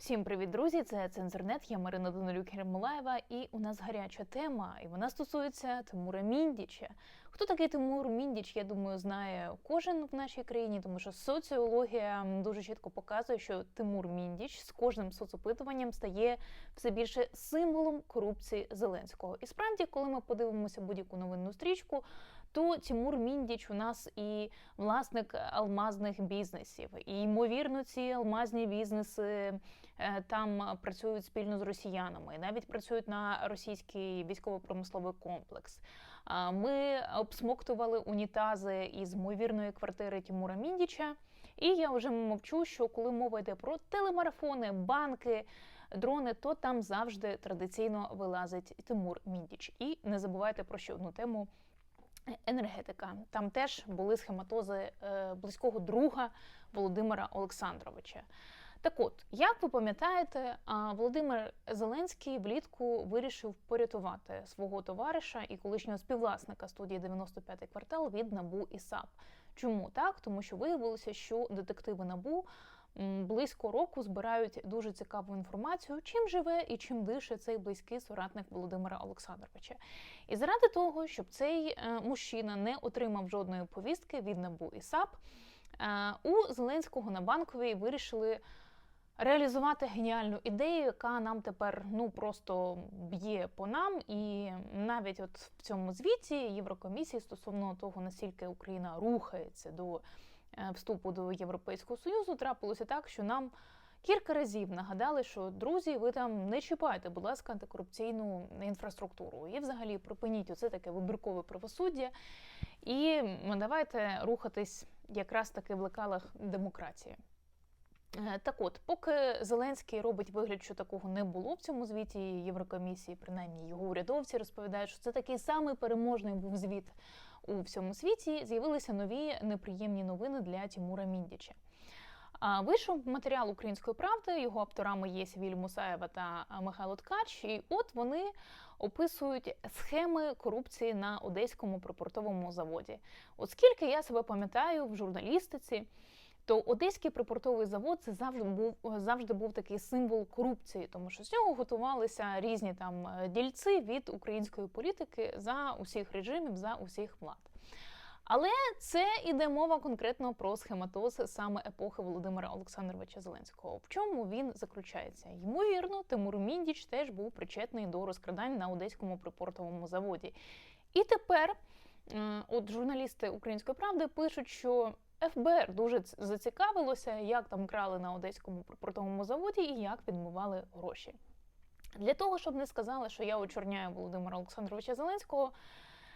Всім привіт, друзі! Це Цензорнет, я Марина Данилюк Єрмолаєва, і у нас гаряча тема, і вона стосується Тимура Міндіча. Хто такий Тимур Міндіч, я думаю, знає кожен в нашій країні, тому що соціологія дуже чітко показує, що Тимур Міндіч з кожним соцопитуванням стає все більше символом корупції Зеленського. І справді, коли ми подивимося будь-яку новинну стрічку, то Тимур Міндіч у нас і власник алмазних бізнесів. І ймовірно, ці алмазні бізнеси е, там працюють спільно з росіянами, навіть працюють на російський військово-промисловий комплекс. Ми обсмоктували унітази із ймовірної квартири Тимура Міндіча. І я вже мовчу, що коли мова йде про телемарафони, банки, дрони, то там завжди традиційно вилазить Тимур Міндіч. І не забувайте про ще одну тему. Енергетика там теж були схематози е, близького друга Володимира Олександровича. Так от, як ви пам'ятаєте, Володимир Зеленський влітку вирішив порятувати свого товариша і колишнього співвласника студії 95-й квартал від НАБУ і САП. Чому так? Тому що виявилося, що детективи НАБУ близько року збирають дуже цікаву інформацію, чим живе і чим дише цей близький соратник Володимира Олександровича. І заради того, щоб цей е, мужчина не отримав жодної повістки від НАБУ і САП, е, у Зеленського на банковій вирішили реалізувати геніальну ідею, яка нам тепер ну просто б'є по нам. І навіть от в цьому звіті Єврокомісії стосовно того, наскільки Україна рухається до вступу до Європейського Союзу, трапилося так, що нам. Кілька разів нагадали, що друзі, ви там не чіпайте, будь ласка, антикорупційну інфраструктуру. І взагалі припиніть оце таке вибіркове правосуддя. І давайте рухатись якраз таки в лекалах демократії. Е, Так от, поки Зеленський робить вигляд, що такого не було в цьому звіті Єврокомісії, принаймні його урядовці розповідають, що це такий самий переможний був звіт у всьому світі. З'явилися нові неприємні новини для Тимура Міндіча. Вийшов матеріал української правди. Його авторами є Сівіль Мусаєва та Михайло Ткач. І от вони описують схеми корупції на одеському припортовому заводі. Оскільки я себе пам'ятаю в журналістиці, то Одеський припортовий завод це завжди був завжди був такий символ корупції, тому що з нього готувалися різні там е, дільці від української політики за усіх режимів, за усіх влад. Але це іде мова конкретно про схематоз саме епохи Володимира Олександровича Зеленського. В чому він заключається? Ймовірно, Тимур Міндіч теж був причетний до розкрадань на одеському припортовому заводі. І тепер, от журналісти Української правди пишуть, що ФБР дуже зацікавилося, як там крали на одеському припортовому заводі і як відмивали гроші. Для того, щоб не сказали, що я очорняю Володимира Олександровича Зеленського,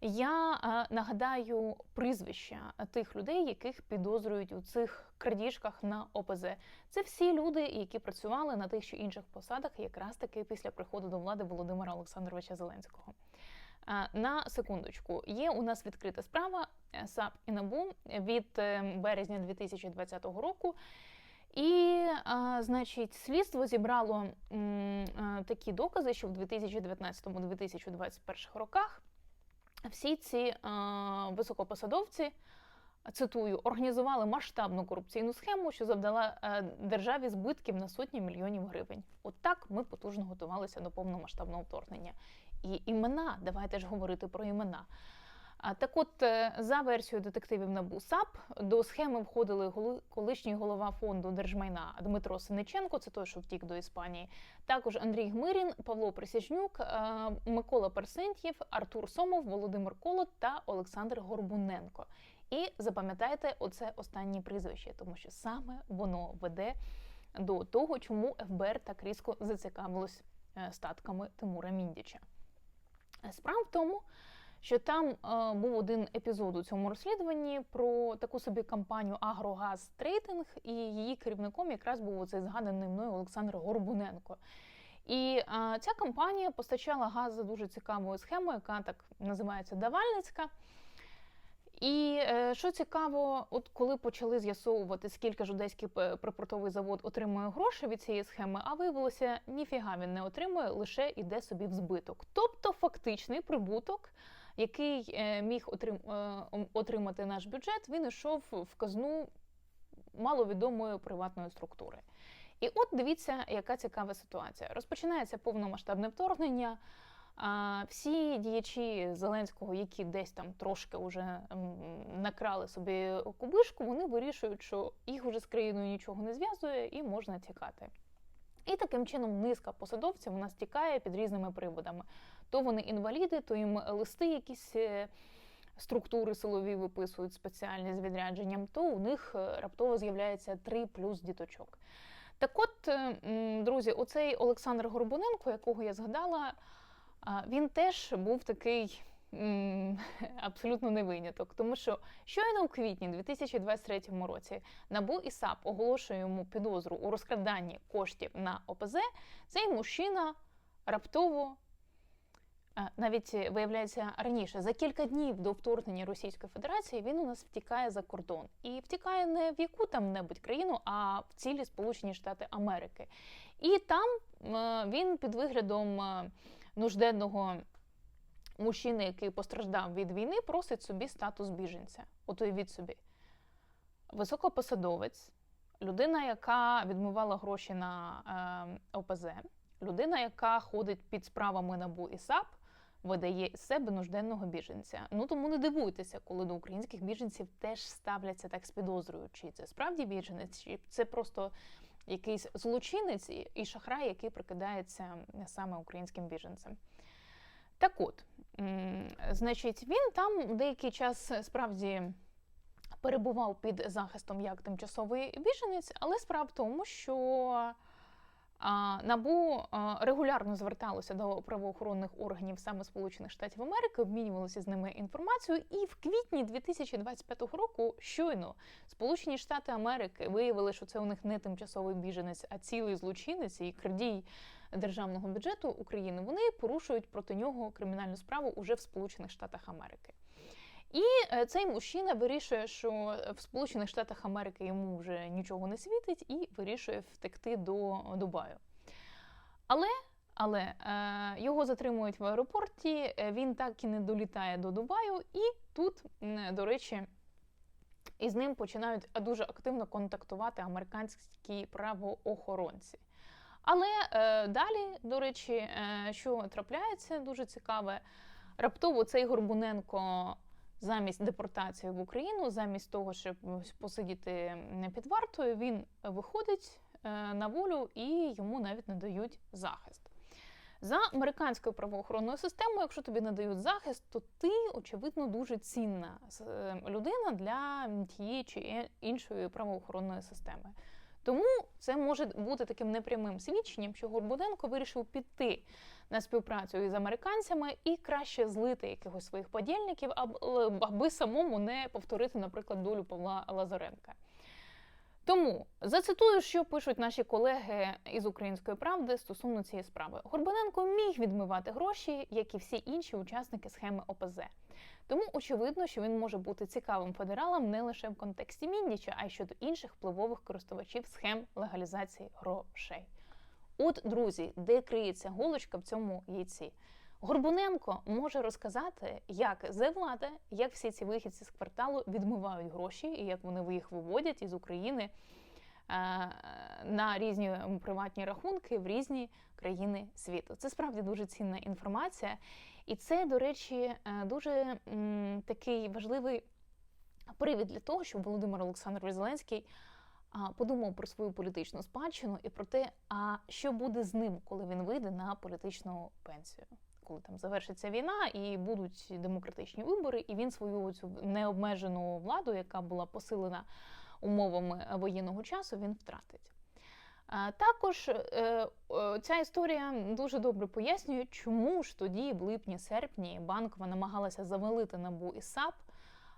я е, нагадаю прізвища тих людей, яких підозрюють у цих крадіжках на ОПЗ. Це всі люди, які працювали на тих чи інших посадах, якраз таки після приходу до влади Володимира Олександровича Зеленського. Е, На секундочку, є у нас відкрита справа САП і НАБУ від е, березня 2020 року. І, а, значить, слідство зібрало а, такі докази, що в 2019-2021 роках всі ці високопосадовці, цитую, організували масштабну корупційну схему, що завдала е, державі збитків на сотні мільйонів гривень. От так ми потужно готувалися до повномасштабного вторгнення. І імена, давайте ж говорити про імена. А, Так от, е, за версією детективів НАБУ САП, до схеми входили колишній голова фонду держмайна Дмитро Синиченко, це той, що втік до Іспанії, також Андрій Гмирін, Павло Присяжнюк, е, Микола Персентьєв, Артур Сомов, Володимир Колот та Олександр Горбуненко. І запам'ятайте оце останнє прізвище, тому що саме воно веде до того, чому ФБР так різко зацікавилось е, статками Тимура Міндіча. Справа в тому, що там е, був один епізод у цьому розслідуванні про таку собі кампанію Агрогаз Трейдинг, і її керівником якраз був оцей згаданий мною Олександр Горбуненко. І е, ця компанія постачала газ за дуже цікавою схемою, яка так називається Давальницька. І е, що цікаво, от коли почали з'ясовувати, скільки ж одеський припортовий завод отримує грошей від цієї схеми, а виявилося, ніфіга він не отримує, лише йде собі в збиток. Тобто фактичний прибуток, який е, міг е, отримати наш бюджет, він йшов в казну маловідомої приватної структури. І от дивіться, яка цікава ситуація. Розпочинається повномасштабне вторгнення. Всі діячі Зеленського, які десь там трошки вже накрали собі кубишку, вони вирішують, що їх вже з країною нічого не зв'язує і можна тікати. І таким чином низка посадовців у нас тікає під різними приводами. То вони інваліди, то їм листи якісь е, структури силові виписують спеціальні з відрядженням, то у них е, раптово з'являється три плюс діточок. Так от, е, друзі, оцей Олександр Горбуненко, якого я згадала, він теж був такий абсолютно не виняток, тому що щойно у квітні 2023 році НАБУ і САП оголошує йому підозру у розкраданні коштів на ОПЗ. Цей мужчина раптово. Навіть виявляється раніше за кілька днів до вторгнення Російської Федерації він у нас втікає за кордон і втікає не в яку там небудь країну, а в цілі Сполучені Штати Америки. І там він під виглядом нужденного мужчини, який постраждав від війни, просить собі статус біженця. От уявіть собі. Високопосадовець, людина, яка відмивала гроші на е, ОПЗ, людина, яка ходить під справами НАБУ і САП, видає з себе нужденного біженця. Ну тому не дивуйтеся, коли до українських біженців теж ставляться так з підозрою, чи це справді біженець, чи це просто якийсь злочинець і шахрай, який прикидається саме українським біженцем. Так от, значить, він там деякий час справді перебував під захистом як тимчасовий біженець, але справа в тому, що Набу регулярно зверталося до правоохоронних органів саме Сполучених Штатів Америки, обмінювалися з ними інформацією. І в квітні 2025 року щойно Сполучені Штати Америки виявили, що це у них не тимчасовий біженець, а цілий злочинець і крадій державного бюджету України. Вони порушують проти нього кримінальну справу уже в Сполучених Штатах Америки. І е, цей мужчина вирішує, що в Сполучених Штатах Америки йому вже нічого не світить, і вирішує втекти до Дубаю. Але але е, його затримують в аеропорті, е, він так і не долітає до Дубаю, і тут, до речі, із ним починають дуже активно контактувати американські правоохоронці. Але е, далі, до речі, е, що трапляється, дуже цікаве, раптово цей Горбуненко замість депортації в Україну, замість того, щоб посидіти під вартою, він виходить е, на волю і йому навіть не дають захист. За американською правоохоронною системою, якщо тобі надають захист, то ти, очевидно, дуже цінна е, людина для тієї чи іншої правоохоронної системи. Тому це може бути таким непрямим свідченням, що Горбуденко вирішив піти на співпрацю із американцями і краще злити якихось своїх подільників, аби самому не повторити, наприклад, долю Павла Лазаренка. Тому зацитую, що пишуть наші колеги із української правди стосовно цієї справи. Горбаненко міг відмивати гроші, як і всі інші учасники схеми ОПЗ. Тому очевидно, що він може бути цікавим федералом не лише в контексті Міндіча, а й щодо інших впливових користувачів схем легалізації грошей. От, друзі, де криється голочка в цьому яйці. Горбуненко може розказати, як влада, як всі ці вихідці з кварталу відмивають гроші і як вони їх виводять із України е, на різні приватні рахунки в різні країни світу. Це справді дуже цінна інформація, і це, до речі, е, дуже такий важливий привід для того, щоб Володимир Олександрович Зеленський подумав про свою політичну спадщину і про те, а що буде з ним, коли він вийде на політичну пенсію. Коли там завершиться війна і будуть демократичні вибори, і він свою цю необмежену владу, яка була посилена умовами воєнного часу, він втратить. Також е, ця історія дуже добре пояснює, чому ж тоді, в липні-серпні, банкова намагалася завалити набу і САП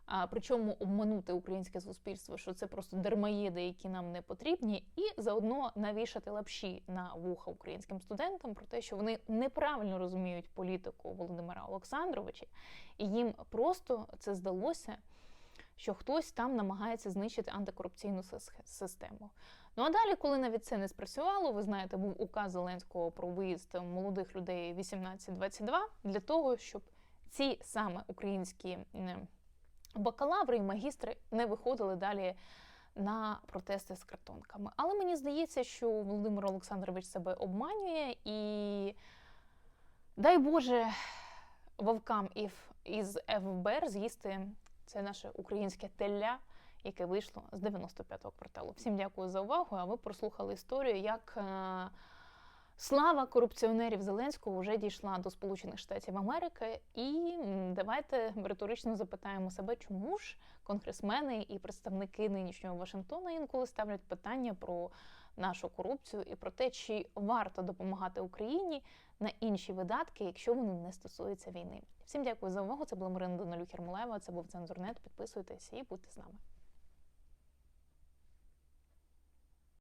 а причому обманути українське суспільство, що це просто дармоїди, які нам не потрібні, і заодно навішати лапші на вуха українським студентам про те, що вони неправильно розуміють політику Володимира Олександровича, і їм просто це здалося. Що хтось там намагається знищити антикорупційну систему. Ну а далі, коли навіть це не спрацювало, ви знаєте, був указ Зеленського про виїзд молодих людей 18-22 для того, щоб ці саме українські бакалаври і магістри не виходили далі на протести з картонками. Але мені здається, що Володимир Олександрович себе обманює і дай Боже вовкам із ФБР з'їсти це наше українське телля, яке вийшло з 95-го кварталу. Всім дякую за увагу. А ви прослухали історію, як е, слава корупціонерів Зеленського вже дійшла до Сполучених Штатів Америки. І давайте риторично запитаємо себе, чому ж конгресмени і представники нинішнього Вашингтона інколи ставлять питання про нашу корупцію і про те, чи варто допомагати Україні на інші видатки, якщо вони не стосуються війни. Всім дякую за увагу. Це була Марина Данилюк Ермолаєва. Це був цензурнет. Підписуйтесь і будьте з нами.